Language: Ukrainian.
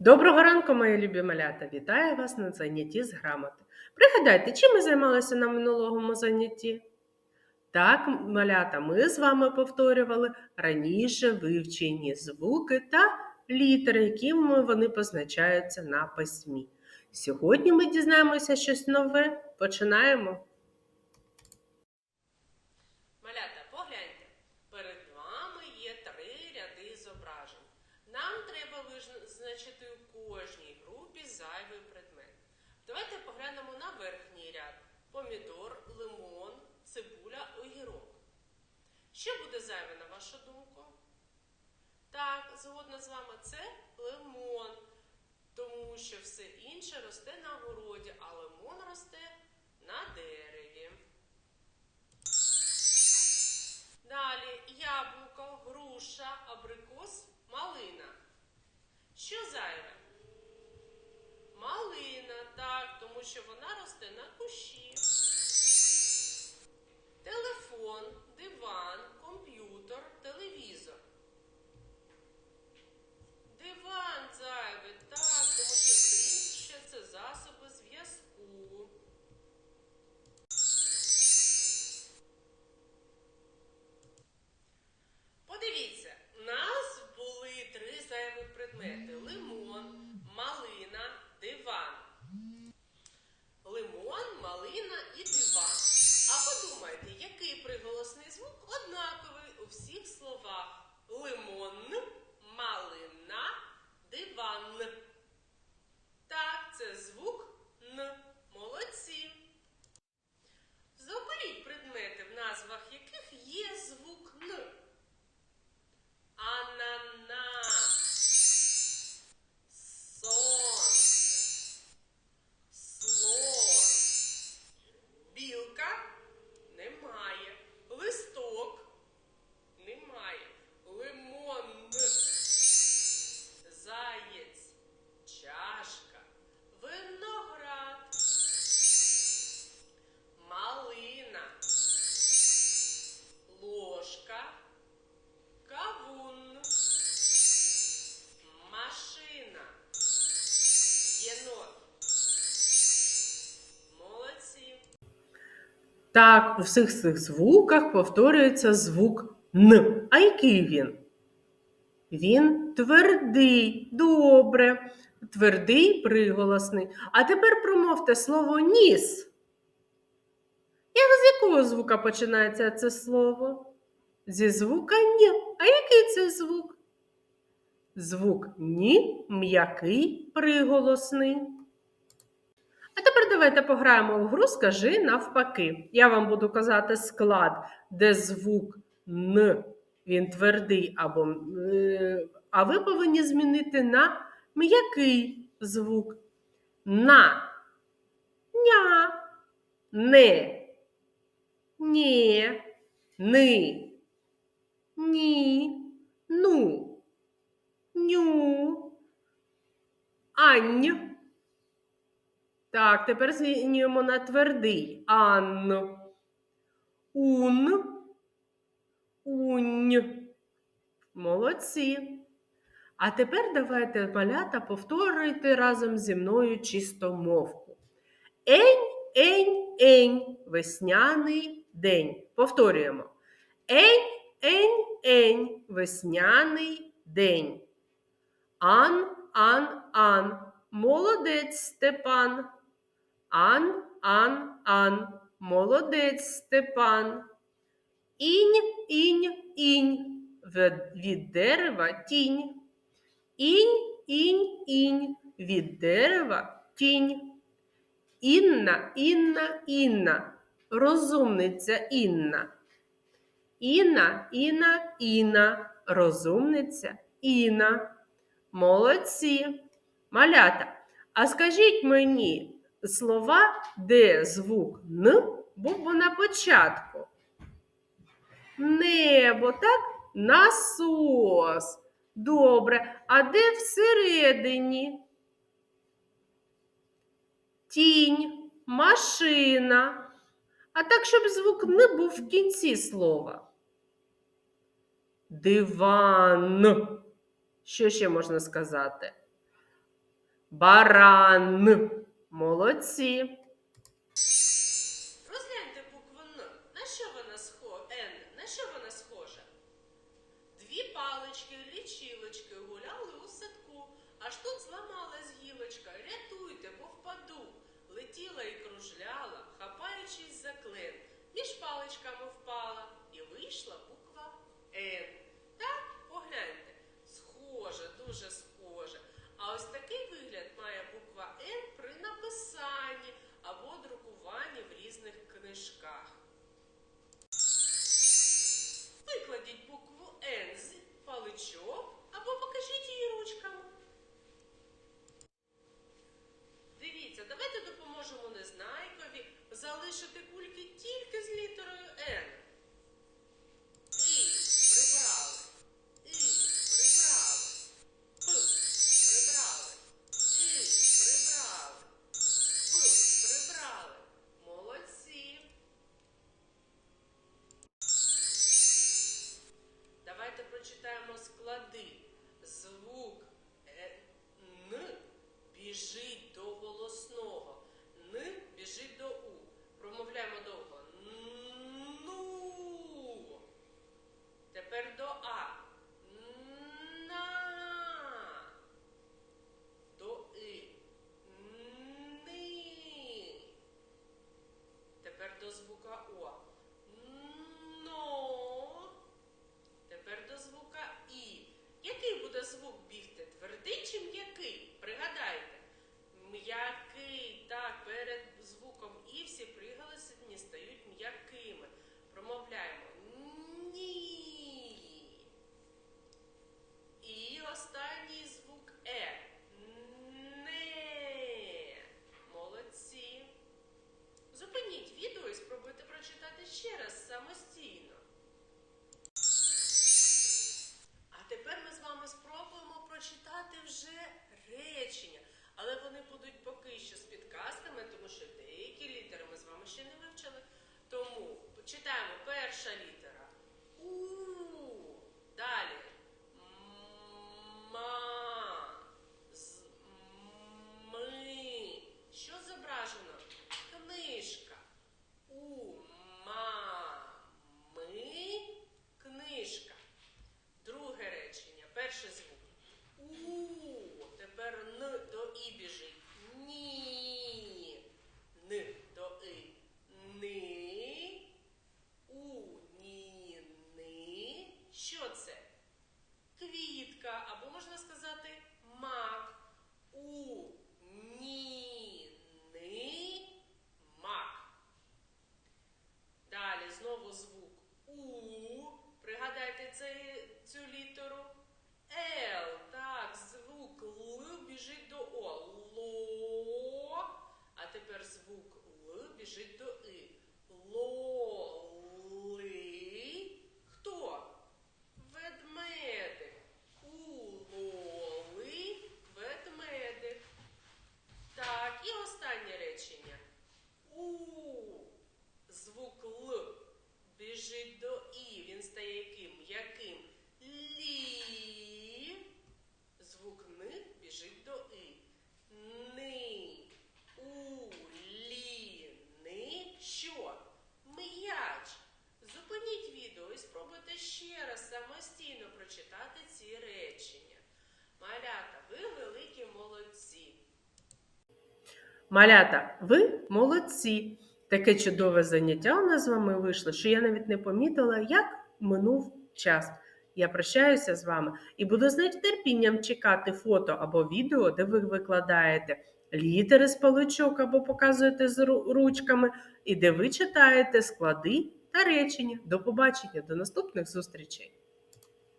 Доброго ранку, мої любі малята! Вітаю вас на занятті з грамоти. Пригадайте, чим ми займалися на минулому занятті? Так, малята, ми з вами повторювали раніше вивчені звуки та літери, якими вони позначаються на письмі. Сьогодні ми дізнаємося щось нове. Починаємо. Визначити у кожній групі зайвий предмет. Давайте поглянемо на верхній ряд: помідор, лимон, цибуля, огірок. Що буде зайве, на вашу думку? Так, згодна з вами, це лимон, тому що все інше росте на городі, а лимон росте на дереві. Далі яблуко, груша, абрикос. Що зайве? Малина, так, тому що вона росте на кущі. Так, у всіх цих звуках повторюється звук Н. А який він? Він твердий, добре. Твердий приголосний. А тепер промовте слово ніс. Як з якого звука починається це слово? Зі звука Н. А який це звук? Звук Ні м'який приголосний. А тепер давайте пограємо в гру Скажи навпаки. Я вам буду казати склад, де звук Н, він твердий, або, е, а ви повинні змінити на м'який звук. На, ня, не, нє, ни, ні, ну, ню, ань. Так, тепер змінюємо на твердий. Ан. Ун. Унь. Молодці. А тепер давайте, малята, повторюйте разом зі мною чистомовку. Ень, ень, ень, весняний день. Повторюємо. Ень, ень, ень, весняний день. Ан, ан, ан, молодець Степан. Ан, ан, ан, молодець Степан. Інь, інь, інь, від дерева тінь. Інь, інь, інь, від дерева тінь. Інна, Інна, Інна, розумниця Інна. Інна, Інна, Інна, розумниця Інна. Молодці. Малята, а скажіть мені слова, де звук Н був на початку. Небо, так? Насос. Добре. А де всередині? Тінь, машина. А так, щоб звук не був в кінці слова. Диван. Що ще можна сказати? Баран. Молодці! читаємо склади, звук е, Н біжить до голосного. можна сказати. речення. У звук Л біжить до І. Він стає Малята, ви молодці! Таке чудове заняття у нас з вами вийшло, що я навіть не помітила, як минув час. Я прощаюся з вами і буду з нетерпінням чекати фото або відео, де ви викладаєте літери з паличок або показуєте з ручками, і де ви читаєте склади та речення. До побачення, до наступних зустрічей!